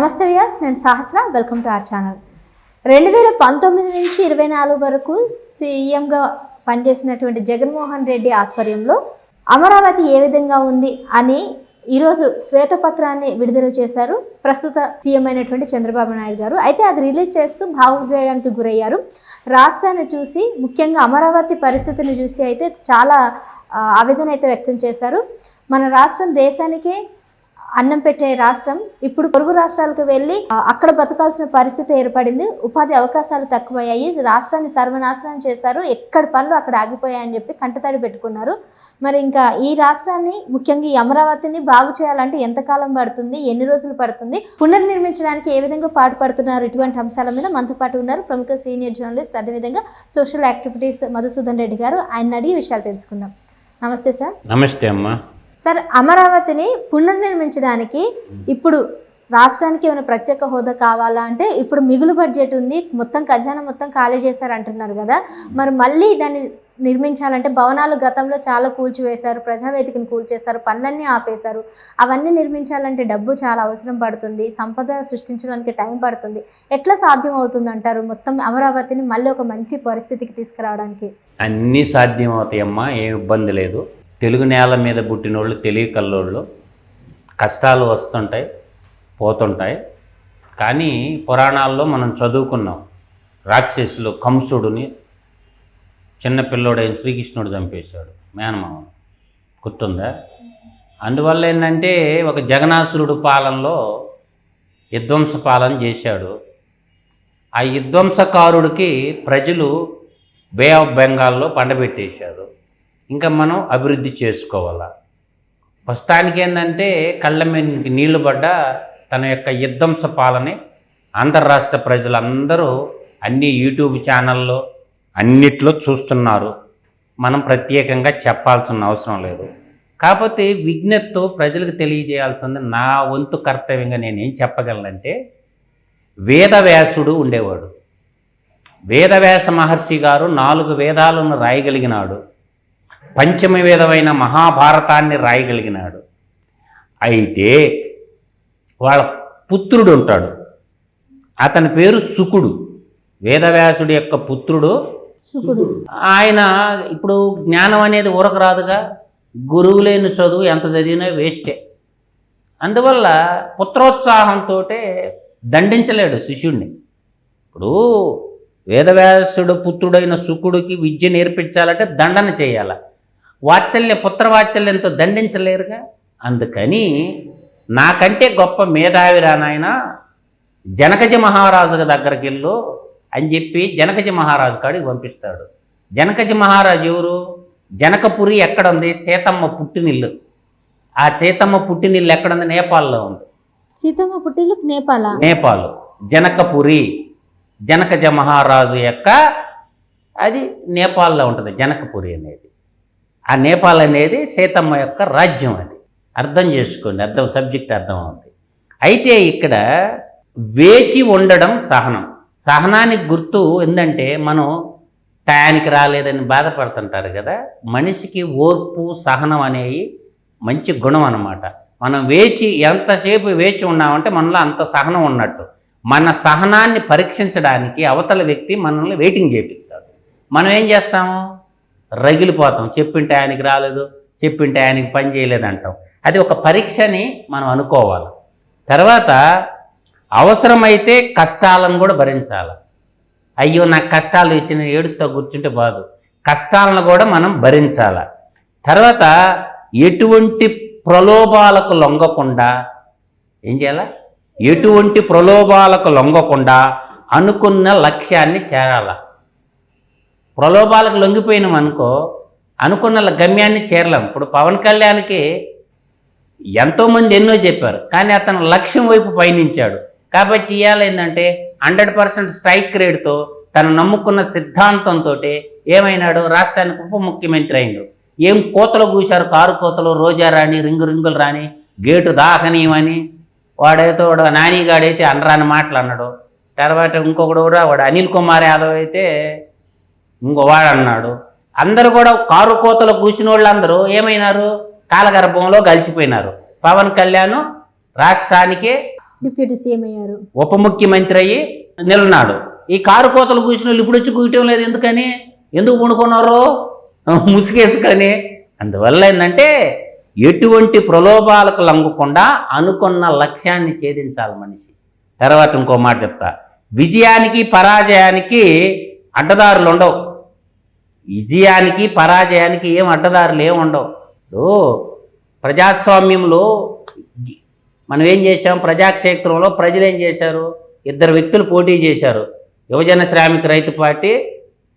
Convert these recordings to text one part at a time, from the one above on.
నమస్తే వ్యాస్ నేను Sahasra. Welcome to our channel. రెండు వేల పంతొమ్మిది నుంచి ఇరవై నాలుగు వరకు సీఎంగా పనిచేసినటువంటి జగన్మోహన్ రెడ్డి ఆధ్వర్యంలో అమరావతి ఏ విధంగా ఉంది అని ఈరోజు శ్వేతపత్రాన్ని విడుదల చేశారు ప్రస్తుత సీఎం అయినటువంటి చంద్రబాబు నాయుడు గారు. అయితే అది రిలీజ్ చేస్తూ భావోద్వేగానికి గురయ్యారు. రాష్ట్రాన్ని చూసి ముఖ్యంగా అమరావతి పరిస్థితిని చూసి అయితే చాలా ఆవేదన అయితే వ్యక్తం చేశారు. మన రాష్ట్రం దేశానికే అన్నం పెట్టే రాష్ట్రం ఇప్పుడు పొరుగు రాష్ట్రాలకు వెళ్ళి అక్కడ బతకాల్సిన పరిస్థితి ఏర్పడింది. ఉపాధి అవకాశాలు తక్కువయ్యాయి. రాష్ట్రాన్ని సర్వనాశనం చేశారు. ఎక్కడ పనులు అక్కడ ఆగిపోయాయని చెప్పి కంటతడి పెట్టుకున్నారు. మరి ఇంకా ఈ రాష్ట్రాన్ని ముఖ్యంగా ఈ అమరావతిని బాగు చేయాలంటే ఎంతకాలం పడుతుంది? ఎన్ని రోజులు పడుతుంది? పునర్నిర్మించడానికి ఏ విధంగా పాటుపడుతున్నారు? ఇటువంటి అంశాల మీద మనతో పాటు ఉన్నారు ప్రముఖ సీనియర్ జర్నలిస్ట్ అదేవిధంగా సోషల్ యాక్టివిటీస్ మధుసూదన్ రెడ్డి గారు. ఆయన అడిగి విషయాలు తెలుసుకుందాం. నమస్తే సార్. నమస్తే అమ్మా. సార్ అమరావతిని పునర్నిర్మించడానికి ఇప్పుడు రాష్ట్రానికి ఏమైనా ప్రత్యేక హోదా కావాలా అంటే ఇప్పుడు మిగులు బడ్జెట్ ఉంది మొత్తం ఖజానా మొత్తం ఖాళీ చేశారు అంటున్నారు కదా. మరి మళ్ళీ దాన్ని నిర్మించాలంటే భవనాలు గతంలో చాలా కూల్చివేశారు ప్రజావేదికను కూల్చేశారు పనులన్నీ ఆపేశారు. అవన్నీ నిర్మించాలంటే డబ్బు చాలా అవసరం పడుతుంది సంపద సృష్టించడానికి టైం పడుతుంది. ఎట్లా సాధ్యం అవుతుంది అంటారు మొత్తం అమరావతిని మళ్ళీ ఒక మంచి పరిస్థితికి తీసుకురావడానికి? అన్నీ సాధ్యమవుతాయమ్మా ఏ ఇబ్బంది లేదు. తెలుగు నేల మీద పుట్టినోళ్ళు తెలివి కల్లోళ్ళు కష్టాలు వస్తుంటాయి పోతుంటాయి. కానీ పురాణాల్లో మనం చదువుకున్నాం రాక్షసులు కంసుడుని చిన్నపిల్లోడైన శ్రీకృష్ణుడు చంపేశాడు మేనమామను గుర్తుందా? అందువల్ల ఏంటంటే ఒక జగనాసురుడు పాలనలో విధ్వంస పాలన చేశాడు. ఆ విధ్వంసకారుడికి ప్రజలు బే ఆఫ్ బెంగాల్లో పండబెట్టేశారు. ఇంకా మనం అభివృద్ధి చేసుకోవాలా. ప్రస్తుతానికి ఏంటంటే కళ్ళ మీద నీళ్ళు పడ్డ తన యొక్క యుద్ధంస పాలని ఆంధ్ర రాష్ట్ర ప్రజలందరూ అన్ని యూట్యూబ్ ఛానల్లో అన్నిట్లో చూస్తున్నారు. మనం ప్రత్యేకంగా చెప్పాల్సిన అవసరం లేదు. కాకపోతే విజ్ఞతతో ప్రజలకు తెలియజేయాల్సింది నా వంతు కర్తవ్యంగా నేనేం చెప్పగలనంటే వేదవ్యాసుడు ఉండేవాడు. వేదవ్యాస మహర్షి గారు నాలుగు వేదాలను రాయగలిగినాడు. పంచమ వేదమైన మహాభారతాన్ని రాయగలిగినాడు. అయితే వాళ్ళ పుత్రుడు ఉంటాడు. అతని పేరు సుకుడు వేదవ్యాసుడి యొక్క పుత్రుడు సుకుడు ఆయన ఇప్పుడు జ్ఞానం అనేది ఊరకు రాదుగా. గురువు లేని చదువు ఎంత చదివినా వేస్టే. అందువల్ల పుత్రోత్సాహంతో దండించలేడు శిష్యుణ్ణి. ఇప్పుడు వేదవ్యాసుడు పుత్రుడైన శుకుడికి విద్య నేర్పించాలంటే దండన చేయాల. వాత్సల్య పుత్రవాత్సల్యంతో దండించలేరుగా? అందుకని నాకంటే గొప్ప మేధావిరా నాయన జనకజ మహారాజు దగ్గరికి వెళ్ళు అని చెప్పి జనకజ మహారాజు కాడికి పంపిస్తాడు. జనకజ మహారాజు ఎవరు? జనకపురి ఎక్కడ ఉంది సీతమ్మ పుట్టినిల్లు. ఆ సీతమ్మ పుట్టినిల్లు ఎక్కడ ఉంది నేపాల్లో ఉంది. సీతమ్మ పుట్టిల్లు నేపాల? నేపాల్. జనకపురి. జనకజ మహారాజు యొక్క అది నేపాల్లో ఉంటుంది. జనకపురి అనేది. ఆ నేపాల్ అనేది సీతమ్మ యొక్క రాజ్యం అది. అర్థం చేసుకోండి అర్థం సబ్జెక్ట్ అర్థం అవుతుంది అయితే ఇక్కడ వేచి ఉండడం సహనం. సహనానికి గుర్తు ఏంటంటే మనం టయానికి రాలేదని బాధపడుతుంటారు కదా మనిషికి ఓర్పు సహనం అనేవి మంచి గుణం అన్నమాట. మనం వేచి ఎంతసేపు వేచి ఉన్నామంటే మనలో అంత సహనం ఉన్నట్టు. మన సహనాన్ని పరీక్షించడానికి అవతల వ్యక్తి మనల్ని వెయిటింగ్ చేపిస్తాడు. మనం ఏం చేస్తాము? రగిలిపోతాం చెప్పింటే ఆయనకి రాలేదు చెప్పింటే ఆయనకి పని చేయలేదు అంటాం. అది ఒక పరీక్షని మనం అనుకోవాలి. తర్వాత అవసరమైతే కష్టాలను కూడా భరించాలి. అయ్యో నాకు కష్టాలు ఇచ్చిన ఏడుస్తా కూర్చుంటే బాదు. కష్టాలను కూడా మనం భరించాలి. తర్వాత ఎటువంటి ప్రలోభాలకు లొంగకుండా ఏం చేయాలా? ఎటువంటి ప్రలోభాలకు లొంగకుండా అనుకున్న లక్ష్యాన్ని చేరాలా? ప్రలోభాలకు లొంగిపోయినాం అనుకో అనుకున్న గమ్యాన్ని చేరలేం. ఇప్పుడు పవన్ కళ్యాణ్కి ఎంతోమంది ఎన్నో చెప్పారు కానీ అతను లక్ష్యం వైపు పయనించాడు. కాబట్టి ఇవాళ ఏంటంటే హండ్రెడ్ పర్సెంట్ స్ట్రైక్ రేట్తో తను నమ్ముకున్న సిద్ధాంతంతో ఏమైనాడు రాష్ట్రానికి ఉప ముఖ్యమంత్రి అయిండు. ఏం కోతలు కూశారు కారు కోతలు రోజా రాణి రింగు రింగులు రాని గేటు దాకనీయమని వాడైతే వాడు నానిగాడైతే అనరాని మాటలు అన్నాడు. తర్వాత ఇంకొకడు కూడా వాడు అనిల్ కుమార్ యాదవ్ అయితే ఇంకో వాడు అన్నాడు అందరూ కూడా కారు కోతలు కూసిన వాళ్ళందరూ ఏమైనారు? కాలగర్భంలో గలిచిపోయినారు పవన్ కళ్యాణ్ రాష్ట్రానికే డిప్యూటీ సీఎం అయ్యారు. ఉప ముఖ్యమంత్రి అయ్యి నిలనాడు ఈ కారు కోతలు కూర్చున్న వాళ్ళు ఇప్పుడు వచ్చి కూయటం లేదు ఎందుకని? ఎందుకు పూనుకున్నారు ముసుగేసుకొని. అందువల్ల ఏంటంటే ఎటువంటి ప్రలోభాలకు లంగకుండా అనుకున్న లక్ష్యాన్ని ఛేదించాలి మనిషి. తర్వాత ఇంకో మాట చెప్తా. విజయానికి పరాజయానికి అడ్డదారులు ఉండవు విజయానికి పరాజయానికి ఏం అడ్డదారులు ఏం ఉండవు. ఇప్పుడు ప్రజాస్వామ్యంలో మనం ఏం చేశాం? ప్రజాక్షేత్రంలో ప్రజలు ఏం చేశారు? ఇద్దరు వ్యక్తులు పోటీ చేశారు. యువజన శ్రామిక రైతు పార్టీ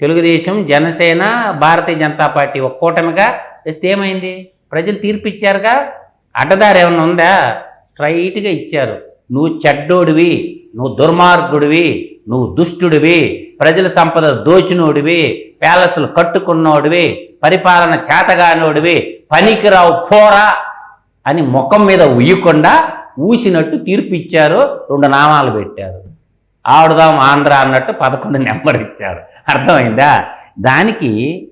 తెలుగుదేశం జనసేన భారతీయ జనతా పార్టీ ఒక్కోటమిగా కూటమిగా ఏమైంది? ప్రజలు తీర్పిచ్చారుగా? అడ్డదారు ఏమైనా ఉందా? స్ట్రైట్గా ఇచ్చారు. నువ్వు చెడ్డోడివి నువ్వు దుర్మార్గుడివి నువ్వు దుష్టుడివి ప్రజల సంపద దోచినోడివి ప్యాలెస్లు కట్టుకున్నోడివి పరిపాలన చేతగానోడివి పనికిరావు పోరా అని ముఖం మీద ఉయ్యకుండా ఊసినట్టు తీర్పు ఇచ్చారు రెండు నామాలు పెట్టారు. ఆడుదాం ఆంధ్ర అన్నట్టు పదకొండు నెంబర్ ఇచ్చారు. అర్థమైందా? దానికి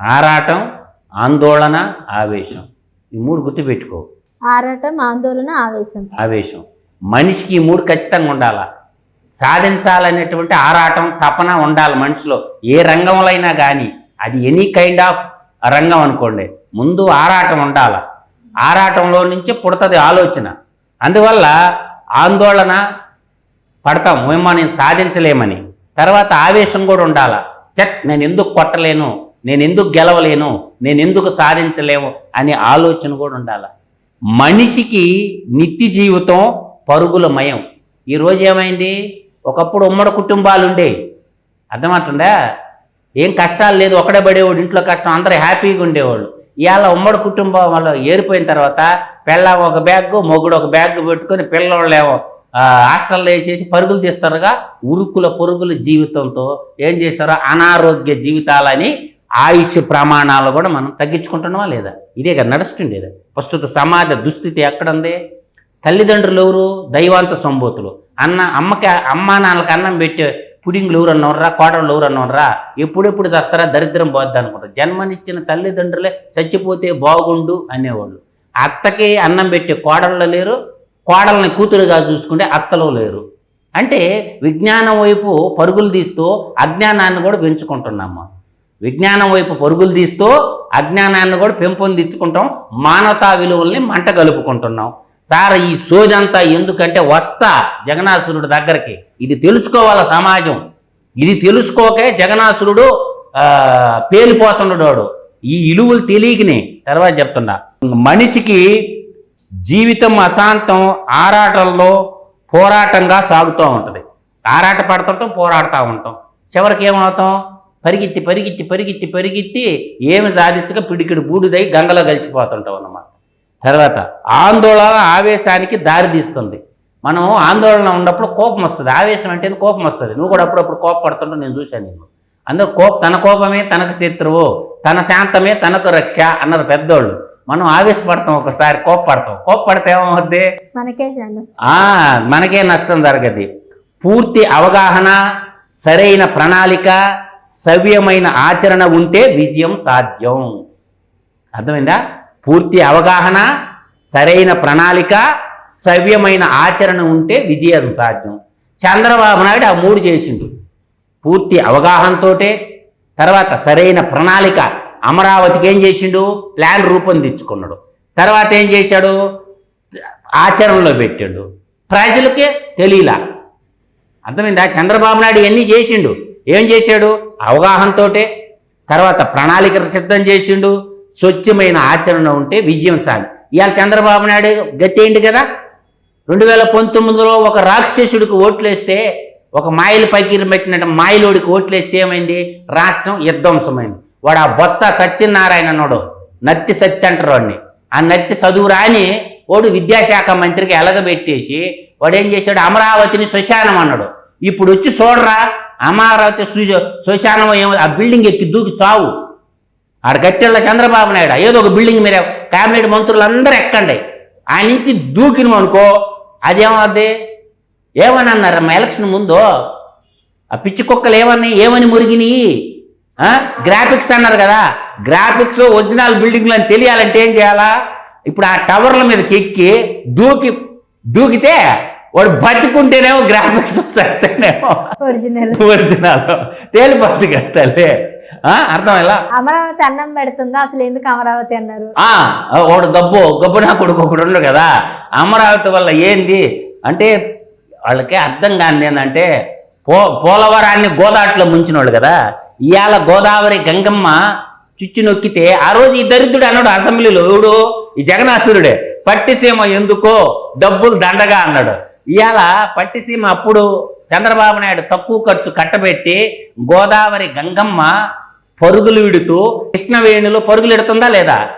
ఆరాటం ఆందోళన ఆవేశం. ఈ మూడు గుర్తుపెట్టుకో. ఆరాటం ఆందోళన ఆవేశం. ఆవేశం. మనిషికి ఈ మూడు ఖచ్చితంగా ఉండాలా? సాధించాలనేటువంటి ఆరాటం తపన ఉండాలి మనిషిలో. ఏ రంగంలో అయినా కానీ అది ఎనీ కైండ్ ఆఫ్ రంగం అనుకోండి. ముందు ఆరాటం ఉండాలి. ఆరాటంలో నుంచి పుడుతుంది ఆలోచన. అందువల్ల ఆందోళన పడతాం. ఏమో నేను సాధించలేమని. తర్వాత ఆవేశం కూడా ఉండాలి. చట్ నేను ఎందుకు కొట్టలేను? నేను ఎందుకు గెలవలేను? నేను ఎందుకు సాధించలేము? అనే ఆలోచన కూడా ఉండాలి. మనిషికి నిత్య జీవితం పరుగుల మయం. ఈరోజు ఏమైంది? ఒకప్పుడు ఉమ్మడి కుటుంబాలు ఉండే అర్థమవుతుందా? ఏం కష్టాలు లేదు ఒకడే పడేవాడు ఇంట్లో కష్టం అందరూ హ్యాపీగా ఉండేవాళ్ళు. ఇవాళ ఉమ్మడి కుటుంబం వల్ల ఏరిపోయిన తర్వాత పిల్ల ఒక బ్యాగ్ మొగుడు ఒక బ్యాగ్ పెట్టుకొని పిల్లవాళ్ళేమో ఆ, హాస్టల్లో వేసేసి పరుగులు తీస్తారుగా. ఉరుకుల పొరుగుల జీవితంతో ఏం చేస్తారో అనారోగ్య జీవితాలని ఆయుష్ ప్రమాణాలు కూడా మనం తగ్గించుకుంటున్నామా లేదా? ఇదే కదా నడుస్తుండేది. ప్రస్తుత సమాజ దుస్థితి ఎక్కడుంది? తల్లిదండ్రులు ఎవరు? దైవాంత సంబోతులు. అన్న అమ్మకి అమ్మ నాన్నలకి అన్నం పెట్టే పుడింగులు ఎవరు కోడళ్ళు ఎవరు ఎప్పుడెప్పుడు చేస్తారా? దరిద్రం పోద్ది అనుకుంటారు జన్మనిచ్చిన తల్లిదండ్రులే చచ్చిపోతే బాగుండు అనేవాళ్ళు. అత్తకి అన్నం పెట్టే కోడళ్ళు లేరు కోడల్ని కూతురుగా చూసుకుంటే అత్తలు లేరు. అంటే విజ్ఞానం వైపు పరుగులు తీస్తూ అజ్ఞానాన్ని కూడా పెంచుకుంటున్నాము. విజ్ఞానం వైపు పరుగులు తీస్తూ అజ్ఞానాన్ని కూడా పెంపొందించుకుంటాం. మానవతా విలువల్ని మంట కలుపుకుంటున్నాం. సార్ ఈ సోదంతా ఎందుకంటే వస్తా జగనాసురుడు దగ్గరికి. ఇది తెలుసుకోవాల సమాజం. ఇది తెలుసుకోకే జగనాసురుడు పేలిపోతుండడు ఈ ఇలువలు తెలియకనే. తర్వాత చెప్తున్నా. మనిషికి జీవితం అశాంతం ఆరాటంలో పోరాటంగా సాగుతూ ఉంటుంది. ఆరాట పడుతుంటాం పోరాడుతూ ఉంటాం. చివరికి ఏమవుతాం? పరిగెత్తి పరిగెత్తి పరిగెత్తి పరిగెత్తి ఏమి సాధించక పిడికిడి బూడిదై గంగలో కలిసిపోతుంటాం అన్నమాట. తర్వాత ఆందోళన ఆవేశానికి దారి తీస్తుంది. మనం ఆందోళన ఉన్నప్పుడు కోపం వస్తుంది. ఆవేశం అంటే కోపం వస్తుంది. నువ్వు కూడా అప్పుడప్పుడు కోపపడుతుంటావు నేను చూశాను నేను అందరూ కోప తన కోపమే తనకు శత్రువు తన శాంతమే తనకు రక్ష అన్నారు పెద్దోళ్ళు. మనం ఆవేశపడతాం ఒకసారి కోపపడతాం. కోపపడితే ఏమవుద్ది? మనకే మనకే నష్టం జరగదు. పూర్తి అవగాహన సరైన ప్రణాళిక సవ్యమైన ఆచరణ ఉంటే విజయం సాధ్యం. అర్థమైందా? పూర్తి అవగాహన సరైన ప్రణాళిక సవ్యమైన ఆచరణ ఉంటే విజయం సాధ్యం. చంద్రబాబు నాయుడు ఆ మూడు చేసిండు. పూర్తి అవగాహనతోటే తర్వాత సరైన ప్రణాళిక అమరావతికి ఏం చేసిండు? ప్లాన్ రూపొందించుకున్నాడు తర్వాత ఏం చేశాడు? ఆచరణలో పెట్టాడు. ప్రజలకే తెలియలా. అర్థమైందా? చంద్రబాబు నాయుడు ఇవన్నీ చేసిండు? ఏం చేశాడు? అవగాహనతోటే తర్వాత ప్రణాళిక సిద్ధం చేసిండు. స్వచ్ఛమైన ఆచరణ ఉంటే విజయం సాధి ఇవాళ చంద్రబాబు నాయుడు గతి ఏంటి కదా? రెండు వేల పంతొమ్మిదిలో ఒక రాక్షసుడికి ఓట్లేస్తే ఒక మాయలు పైకి పెట్టినట్టు మాయలోడికి ఓట్లేస్తే ఏమైంది? రాష్ట్రం యుద్ధంసమైంది వాడు ఆ బొత్స సత్యనారాయణ అన్నాడు. నత్తి సత్య అంటారు వాడిని. ఆ నత్తి చదువు రాని వాడు విద్యాశాఖ మంత్రికి ఎలగబెట్టేసి వాడు ఏం చేశాడు? అమరావతిని శ్మశానం అన్నాడు. ఇప్పుడు వచ్చి చూడరా అమరావతి శ్రీ- శ్మశానం ఏమో ఆ బిల్డింగ్ ఎక్కి దూకి చావు. ఆడ కట్టెళ్ళ చంద్రబాబు నాయుడు ఏదో ఒక బిల్డింగ్ మీద క్యాబినెట్ మంత్రులు అందరూ ఎక్కండి. ఆ నుంచి దూకినాం అనుకో అదేమవుద్ది? ఏమని అన్నారు మా ఎలక్షన్ ముందు? ఆ పిచ్చి కుక్కలు ఏమన్నాయి ఏమని మురిగినాయి? ఆ? గ్రాఫిక్స్ అన్నారు కదా. గ్రాఫిక్స్ ఒరిజినల్ బిల్డింగ్లు అని తెలియాలంటే ఏం చేయాలా? ఇప్పుడు ఆ టవర్ల మీదకి ఎక్కి దూకి దూకితే వాడు బతికుంటేనేమో గ్రాఫిక్స్ వస్తేనేమో ఒరిజినల్ ఒరిజినల్ తేలిపోతుంది కదా తల్లి ఆ, అర్థం ఎలా అమరావతి అన్నం పెడుతుందా? అసలు ఎందుకు అమరావతి అన్నారు? ఆ, వాడు గబ్బు గబ్బు నా కొడుకు ఒకడు ఉండడు కదా. అమరావతి వల్ల ఏంది? అంటే వాళ్ళకి అర్థం కాని ఏంటంటే పో పోలవరాన్ని గోదాట్లో ముంచినోడు కదా. ఇవాళ గోదావరి గంగమ్మ చుచ్చు నొక్కితే ఆ రోజు ఈ దరిద్రుడు అన్నాడు అసెంబ్లీలో. ఎవడు? ఈ జగనాసురుడే పట్టిసీమ ఎందుకో డబ్బులు దండగా అన్నాడు. ఇవాళ పట్టిసీమ అప్పుడు చంద్రబాబు నాయుడు తక్కువ ఖర్చు కట్టబెట్టి గోదావరి గంగమ్మ పరుగులు విడుతూ కృష్ణవేణిలో పరుగులు ఎడుతుందా లేదా?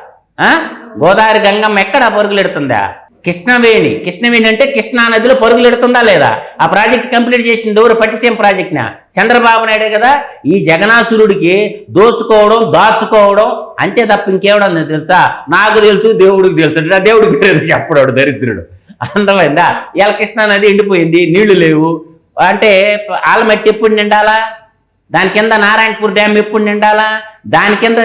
ఆ? గోదావరి గంగమ్మ ఎక్కడ పరుగులు ఎడుతుందా? కృష్ణవేణి. కృష్ణవేణి అంటే కృష్ణా నదిలో పరుగులు ఎడుతుందా లేదా? ఆ ప్రాజెక్ట్ కంప్లీట్ చేసింది ఎవరు? పట్టిసీమ ప్రాజెక్ట్ నా చంద్రబాబు నాయుడు కదా. ఈ జగనాసురుడికి దోచుకోవడం దాచుకోవడం అంతే తప్ప ఇంకేమడం తెలుసా? నాకు తెలుసు దేవుడికి తెలుసు దేవుడికి తెలియదు చెప్పడాడు దరిద్రుడు. అందమైందా ఇలా కృష్ణా నది ఎండిపోయింది నీళ్ళు లేవు. అంటే ఆలమట్టి ఎప్పుడు నిండాలా? దాని కింద నారాయణపూర్ డ్యామ్ ఎప్పుడు నిండాలా? దాని కింద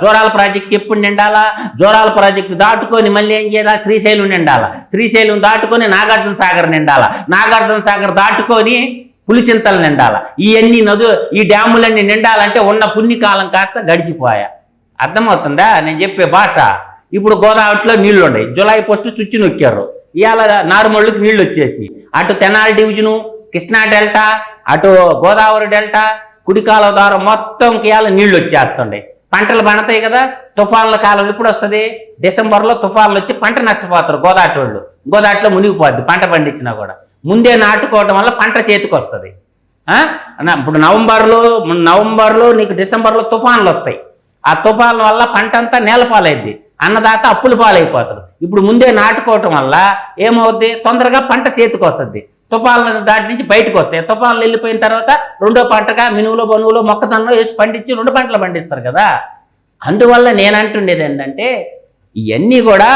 జోరాల ప్రాజెక్ట్ ఎప్పుడు నిండాలా? జోరాల ప్రాజెక్టు దాటుకొని మళ్ళీ ఏం చేయాలా? శ్రీశైలం నిండాలా. శ్రీశైలం దాటుకొని నాగార్జున సాగర్ నిండాలా. నాగార్జున సాగర్ దాటుకొని పులిచింతలు నిండాలా. ఇవన్నీ నదు ఈ డ్యాములన్నీ నిండాలంటే ఉన్న పుణ్యకాలం కాస్త గడిచిపోయా. అర్థమవుతుందా? నేను చెప్పే భాష. ఇప్పుడు గోదావరిలో నీళ్ళు ఉన్నాయి జులై ఫస్ట్ చుచ్చు నొక్కారు. ఇవాళ నారుమళ్ళకి నీళ్ళు వచ్చేసి అటు తెనాలి డివిజను కృష్ణా డెల్టా అటు గోదావరి డెల్టా కుడికాల ద్వారా మొత్తం ఇవాళ నీళ్ళు వచ్చేస్తుండే. పంటలు పండుతాయి కదా తుఫాన్ల కాలం ఎప్పుడు వస్తుంది? డిసెంబర్లో తుఫాన్లు వచ్చి పంట నష్టపోతారు గోదాటి వాళ్ళు గోదాటిలో మునిగిపోద్ది పంట పండించినా కూడా. ముందే నాటుకోవడం వల్ల పంట చేతికి వస్తుంది. ఇప్పుడు నవంబర్లో నవంబర్లో నీకు డిసెంబర్లో తుఫాన్లు వస్తాయి. ఆ తుఫాన్ల వల్ల పంట అంతా నేలపాలైద్ది. అన్నదాత అప్పుల పాలైపోతారు. ఇప్పుడు ముందే నాటుకోవటం వల్ల ఏమవుద్ది? తొందరగా పంట చేతికి వస్తుంది. తుఫాన్ల దాటి నుంచి బయటకు వస్తాయి. తుఫాన్లు వెళ్ళిపోయిన తర్వాత రెండో పంటగా మినువులో బనువులో మొక్కజొన్న వేసి పండించి రెండు పంటలు పండిస్తారు కదా. అందువల్ల నేను అంటుండేది ఏంటంటే ఇవన్నీ కూడా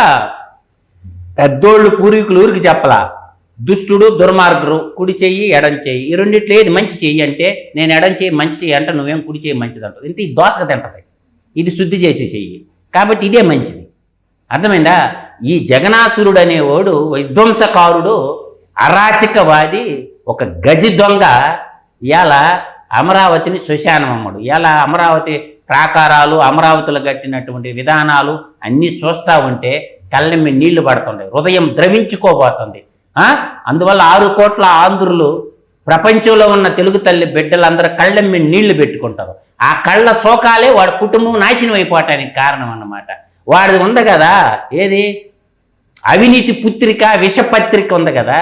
పెద్దోళ్ళు పూర్వీకులు ఊరికి చెప్పలా. దుష్టుడు దుర్మార్గుడు కుడి చెయ్యి ఎడం చెయ్యి. ఈ రెండిట్లో ఏది మంచి చెయ్యి అంటే నేను ఎడం చెయ్యి మంచి చెయ్యి అంటే నువ్వేం కుడి చెయ్యి మంచిది అంటావు. ఇంత ఈ దోసక తింటది. ఇది శుద్ధి చేసే చెయ్యి. కాబట్టి ఇదే మంచిది. అర్థమైందా? ఈ జగనాసురుడు అనేవాడు విధ్వంసకారుడు అరాచకవాది ఒక గజి దొంగ ఇవాళ అమరావతిని శ్మశానం అమ్మడు. ఇవాళ అమరావతి ప్రాకారాలు అమరావతిలో కట్టినటువంటి విధానాలు అన్నీ చూస్తూ ఉంటే కళ్ళెమ్మి నీళ్ళు పడుతుంది. హృదయం ద్రవించుకోబోతుంది. అందువల్ల ఆరు కోట్ల ఆంధ్రులు ప్రపంచంలో ఉన్న తెలుగు తల్లి బిడ్డలందరూ కళ్ళెమ్మి నీళ్ళు పెట్టుకుంటారు. ఆ కళ్ళ శోకాలే వాడి కుటుంబం నాశనం అయిపోవటానికి కారణం అన్నమాట. వాడిది ఉంది కదా ఏది? అవినీతి పుత్రిక విషపత్రిక ఉంది కదా.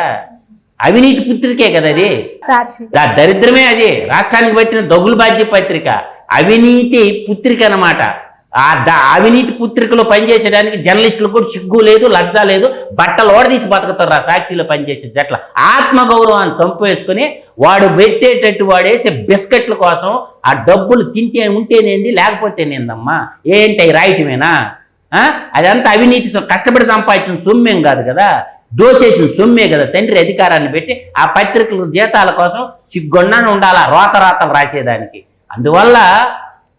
అవినీతి పుత్రికే కదా అది? దరిద్రమే అది. రాష్ట్రానికి పట్టిన దగులు బాధ్య పత్రిక. అవినీతి పుత్రిక అన్నమాట. ఆ అవినీతి పుత్రికలో పనిచేసేదానికి జర్నలిస్టులకు కూడా సిగ్గు లేదు లజ్జ లేదు. బట్టలు ఓడదీసి బతుకుతారు ఆ సాక్షిలో పనిచేసే జట్ల? ఆత్మగౌరవాన్ని చంపేసుకుని వాడు పెట్టేటట్టు వాడు వేసే బిస్కెట్ల కోసం ఆ డబ్బులు తింటే ఉంటేనేంది లేకపోతేనేందమ్మా? ఏంటి రాయటమేనా? అదంతా అవినీతి కష్టపడి సంపాదించిన సొమ్మేం కాదు కదా? దోచేసిన సొమ్మే కదా? తండ్రి అధికారాన్ని పెట్టి ఆ పత్రికల జీతాల కోసం సిగ్గొండాన్ని ఉండాలా? రోత రాతలు రాసేదానికి. అందువల్ల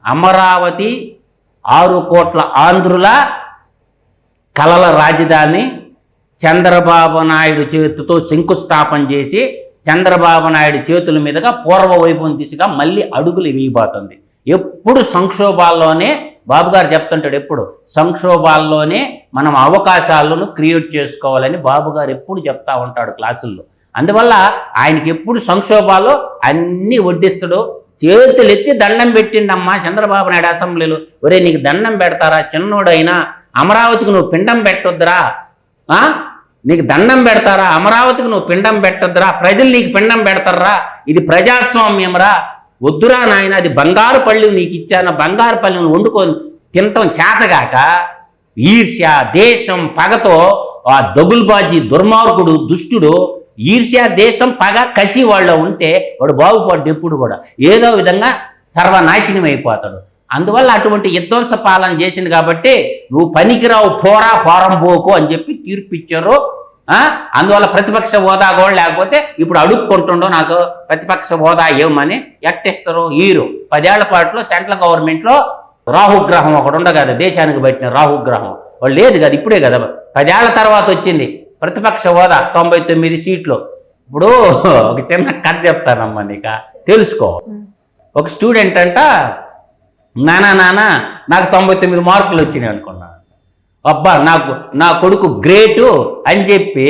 అమరావతి ఆరు కోట్ల ఆంధ్రుల కలల రాజధాని చంద్రబాబు నాయుడు చేతితో శంకుస్థాపన చేసి చంద్రబాబు నాయుడు చేతుల మీదుగా పూర్వ వైభవం దిశగా మళ్ళీ అడుగులు వేయబోతుంది. ఎప్పుడు సంక్షోభాల్లోనే బాబు గారు చెప్తుంటాడు ఎప్పుడు? సంక్షోభాల్లోనే మనం అవకాశాలను క్రియేట్ చేసుకోవాలని బాబు గారు ఎప్పుడు చెప్తా ఉంటాడు క్లాసుల్లో. అందువల్ల ఆయనకి ఎప్పుడు సంక్షోభాలు అన్నీ వడ్డిస్తాడు. చేతులెత్తి దండం పెట్టిండమ్మా చంద్రబాబు నాయుడు అసెంబ్లీలో. ఒరే నీకు దండం పెడతారా? చిన్నోడైనా అమరావతికి నువ్వు పిండం పెట్టొద్దురా? నీకు దండం పెడతారా? అమరావతికి నువ్వు పిండం పెట్టొద్దురా? ప్రజలు నీకు పిండం పెడతారా? ఇది ప్రజాస్వామ్యంరా వద్దురా నాయన అది బంగారు పళ్ళు నీకు ఇచ్చాను. బంగారు పళ్ళును వండుకొని తినటం చేతగాక ఈర్ష్య దేశం పగతో ఆ దగులుబాజీ దుర్మార్గుడు దుష్టుడు ఈర్ష్య దేశం పగ కసి వాళ్ళ ఉంటే వాడు బాగుపడ్డు ఎప్పుడు కూడా. ఏదో విధంగా సర్వనాశనం అయిపోతాడు. అందువల్ల అటువంటి విధ్వంస పాలన చేసింది కాబట్టి నువ్వు పనికిరావు పోరా పోరంబోకు అని చెప్పి తీర్పు ఇచ్చారు అందువల్ల ప్రతిపక్ష హోదా కూడా లేకపోతే ఇప్పుడు అడుక్కుంటుండో నాకు ప్రతిపక్ష హోదా ఇవ్వమని ఎట్టిస్తారు? ఈరు. పదేళ్ళ పాటులో సెంట్రల్ గవర్నమెంట్లో రాహుగ్రహం ఒకటి కదా దేశానికి పెట్టిన రాహుగ్రహం. వాళ్ళు లేదు కదా ఇప్పుడే కదా. పదేళ్ళ తర్వాత వచ్చింది ప్రతిపక్ష హోదా తొంభై తొమ్మిది సీట్లు. ఇప్పుడు ఒక చిన్న కథ చెప్తానమ్మా నీక. తెలుసుకో. ఒక స్టూడెంట్ అంట నానా నానా నాకు తొంభై తొమ్మిది మార్కులు వచ్చినాయి అనుకున్నాను అబ్బా నాకు నా కొడుకు గ్రేటు అని చెప్పి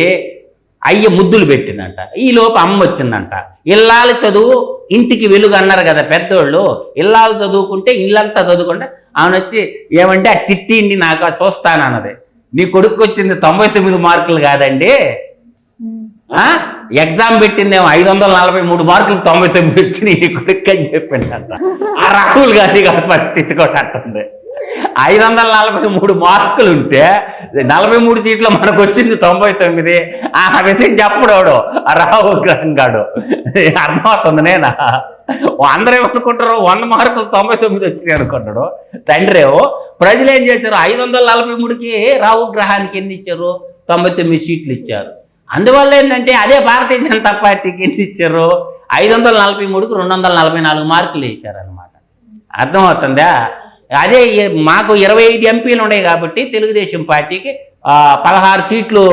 అయ్య ముద్దులు పెట్టిందంట. ఈ లోపు అమ్మ వచ్చిందంట. ఇల్లాలు చదువు ఇంటికి వెలుగు అన్నారు కదా పెద్దోళ్ళు. ఇల్లాలు చదువుకుంటే ఇల్లంతా చదువుకుంటే ఆమె వచ్చి ఏమంటే ఆ తిట్టిండి నాకు చూస్తానన్నది నీ కొడుకు వచ్చింది తొంభై తొమ్మిది మార్కులు కాదండి? ఎగ్జామ్ పెట్టిందేమో ఐదు వందల నలభై మూడు మార్కులు తొంభై తొమ్మిది వచ్చినాయి ఈ కొడుకు అని చెప్పిందంట ఆ రాహుల్ గాంధీ గారి పరిస్థితి కూడా అట్టుంది. ఐదు వందల నలభై మూడు మార్కులు ఉంటే నలభై మూడు సీట్లు మనకు వచ్చింది తొంభై తొమ్మిది. ఆ విషయం చెప్పడాడు రావు గ్రహం కాడు అర్థమవుతుంది నేనా? అందరూ ఏమనుకుంటారు? వంద మార్కులు తొంభై తొమ్మిది వచ్చినాయి అనుకుంటాడు. తండ్రేవో ప్రజలు ఏం చేశారు? ఐదు వందల నలభై మూడుకి రావు గ్రహానికి ఎన్ని ఇచ్చారు? తొంభై తొమ్మిది సీట్లు ఇచ్చారు. అందువల్ల ఏంటంటే అదే భారతీయ జనతా పార్టీకి ఎన్ని ఇచ్చారు? ఐదు వందల నలభై మూడుకి రెండు వందల నలభై నాలుగు మార్కులు ఇచ్చారనమాట అర్థమవుతుందా? అదే మాకు ఇరవై ఐదు ఎంపీలు ఉన్నాయి కాబట్టి తెలుగుదేశం పార్టీకి పదహారు సీట్లు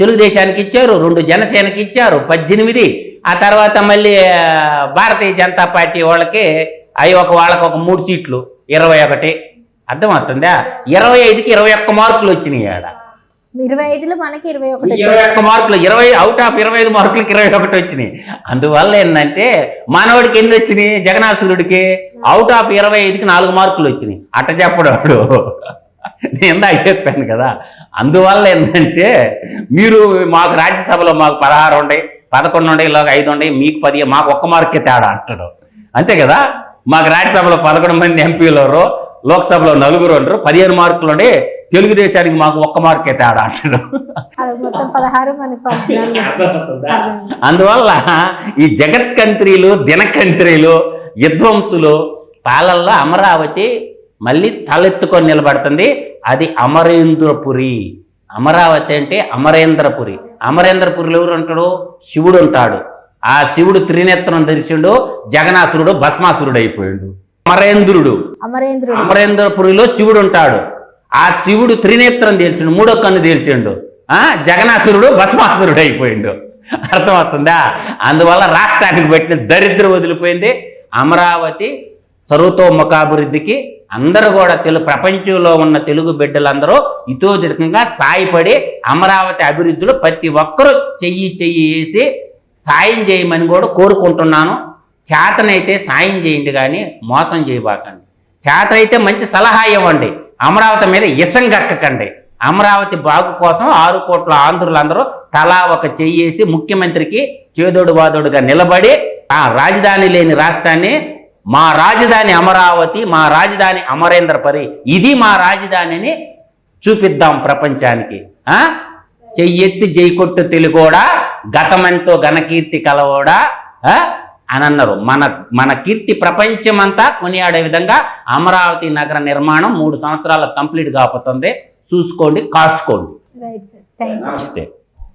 తెలుగుదేశానికి ఇచ్చారు రెండు జనసేనకి ఇచ్చారు పద్దెనిమిది. ఆ తర్వాత మళ్ళీ భారతీయ జనతా పార్టీ వాళ్ళకి అవి ఒక వాళ్ళకి ఒక మూడు సీట్లు ఇరవై ఒకటి. అర్థమవుతుందా? ఇరవై ఐదుకి ఇరవై ఒక్క మార్కులు వచ్చినాయి ఆడ. ఇరవై ఐదులో మనకి ఇరవై ఒకటి ఇరవై ఒక్క మార్కులు ఇరవై అవుట్ ఆఫ్ ఇరవై ఐదు మార్కులకి ఇరవై ఒకటి వచ్చినాయి. అందువల్ల ఏంటంటే మానవుడికి ఎన్ని వచ్చినాయి? జగనాసురుడికి అవుట్ ఆఫ్ ఇరవై ఐదుకి నాలుగు మార్కులు వచ్చినాయి. అట్ట చెప్పడాడు. నేను ఇందాక చెప్పాను కదా. అందువల్ల ఏంటంటే మీరు మాకు రాజ్యసభలో మాకు పదహారు ఉన్నాయి పదకొండు ఉన్నాయి ఇలాగ ఐదు ఉన్నాయి మీకు పది మాకు ఒక్క మార్కే తేడా అంటాడు. అంతే కదా? మాకు రాజ్యసభలో పదకొండు మంది ఎంపీలు లోక్సభలో నలుగురు ఉండరు పదిహేను మార్కులు ఉండి తెలుగుదేశానికి మాకు ఒక్క మార్కే తేడా అర్థమైంది. అందువల్ల ఈ జగత్కంత్రీలు దినకంత్రీలు విధ్వంసులు పాలల్లో అమరావతి మళ్ళీ తలెత్తుకొని నిలబడుతుంది. అది అమరేంద్రపురి. అమరావతి అంటే అమరేంద్రపురి. అమరేంద్రపురిలో ఎవరు ఉంటాడు? శివుడు ఉంటాడు. ఆ శివుడు త్రినేత్రం ధరిచిండు. జగన్నాసురుడు భస్మాసురుడు అయిపోయాడు. అమరేంద్రుడు. అమరేంద్రుడు. అమరేంద్రపురిలో శివుడు ఉంటాడు. ఆ శివుడు త్రినేత్రం తేల్చిండు మూడో కన్ను తేల్చిండు. ఆ? జగనాసురుడు భస్మాసురుడు అయిపోయిండు. అర్థమవుతుందా? అందువల్ల రాష్ట్రానికి పెట్టిన దరిద్రం వదిలిపోయింది. అమరావతి సర్వతోముఖాభివృద్ధికి అందరూ కూడా తెలుగు ప్రపంచంలో ఉన్న తెలుగు బిడ్డలందరూ ఇతోధికంగా సాయపడి అమరావతి అభివృద్ధిలో ప్రతి ఒక్కరూ చెయ్యి చెయ్యి వేసి సాయం చేయమని కూడా కోరుకుంటున్నాను. చేతనైతే సాయం చేయండి కానీ మోసం చేయబాకండి. అయితే మంచి సలహా ఇవ్వండి. అమరావతి మీద ఇసం గక్కకండి అమరావతి బాగు కోసం ఆరు కోట్ల ఆంధ్రులందరూ తలా ఒక చెయ్యేసి ముఖ్యమంత్రికి చేదోడు వాదోడుగా నిలబడి ఆ రాజధాని లేని రాష్ట్రాన్ని మా రాజధాని అమరావతి మా రాజధాని అమరేంద్రపరి ఇది మా రాజధానిని చూపిద్దాం ప్రపంచానికి. చెయ్యెత్తి చెయ్యెత్తి జైకొట్టు తెలుగోడా గతమంతో ఘనకీర్తి కలవోడా అని అన్నారు. మన మన కీర్తి ప్రపంచమంతా కొనియాడే విధంగా అమరావతి నగర నిర్మాణం మూడు సంవత్సరాలకు కంప్లీట్ కాబోతుంది. చూసుకోండి కాచుకోండి. నమస్తే.